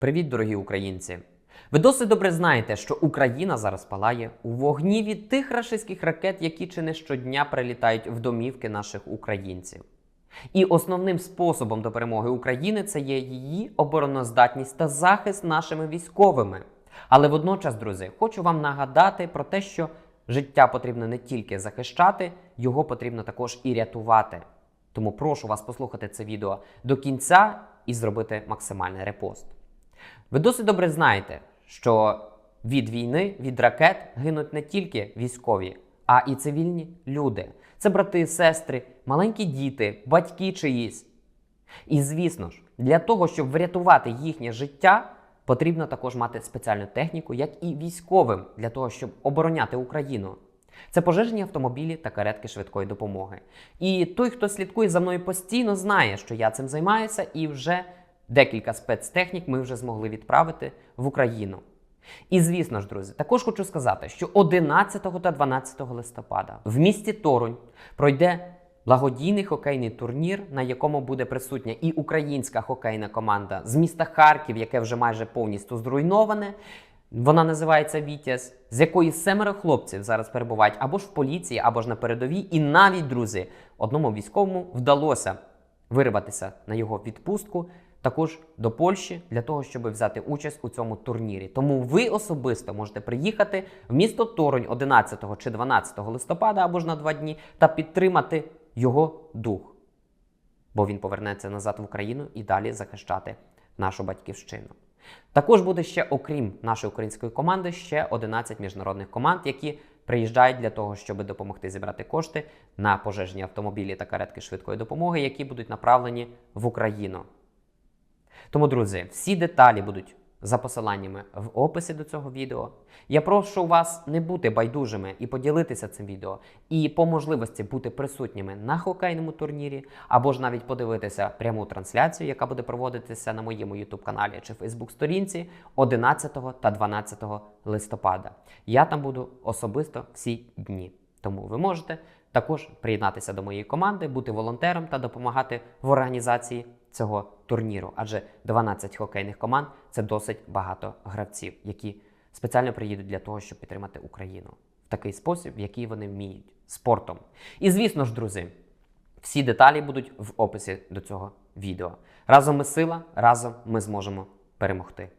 Привіт, дорогі українці! Ви досить добре знаєте, що Україна зараз палає у вогні від тих рашистських ракет, які чи не щодня прилітають в домівки наших українців. І основним способом до перемоги України це є її обороноздатність та захист нашими військовими. Але водночас, друзі, хочу вам нагадати про те, що життя потрібно не тільки захищати, його потрібно також і рятувати. Тому прошу вас послухати це відео до кінця і зробити максимальний репост. Ви досить добре знаєте, що від війни, від ракет гинуть не тільки військові, а і цивільні люди. Це брати, сестри, маленькі діти, батьки чиїсь. І звісно ж, для того, щоб врятувати їхнє життя, потрібно також мати спеціальну техніку, як і військовим, для того, щоб обороняти Україну. Це пожежні автомобілі та каретки швидкої допомоги. І той, хто слідкує за мною постійно, знає, що я цим займаюся, і вже декілька спецтехнік ми вже змогли відправити в Україну. І звісно ж, друзі, також хочу сказати, що 11 та 12 листопада в місті Торунь пройде благодійний хокейний турнір, на якому буде присутня і українська хокейна команда з міста Харків, яке вже майже повністю зруйноване. Вона називається Вітязь, з якої семеро хлопців зараз перебувають або ж в поліції, або ж на передовій. І навіть, друзі, одному військовому вдалося вирватися на його відпустку також до Польщі для того, щоб взяти участь у цьому турнірі. Тому ви особисто можете приїхати в місто Торонь 11 чи 12 листопада або ж на два дні та підтримати його дух, бо він повернеться назад в Україну і далі захищати нашу батьківщину. Також буде ще, окрім нашої української команди, ще 11 міжнародних команд, які приїжджають для того, щоб допомогти зібрати кошти на пожежні автомобілі та каретки швидкої допомоги, які будуть направлені в Україну. Тому, друзі, всі деталі будуть за посиланнями в описі до цього відео. Я прошу вас не бути байдужими і поділитися цим відео, і по можливості бути присутніми на хокейному турнірі, або ж навіть подивитися пряму трансляцію, яка буде проводитися на моєму YouTube каналі чи Facebook сторінці 11 та 12 листопада. Я там буду особисто всі дні. Тому ви можете також приєднатися до моєї команди, бути волонтером та допомагати в організації цього турніру. Адже 12 хокейних команд це досить багато гравців, які спеціально приїдуть для того, щоб підтримати Україну в такий спосіб, в який вони вміють спортом. І звісно ж, друзі, всі деталі будуть в описі до цього відео. Разом ми сила, разом ми зможемо перемогти.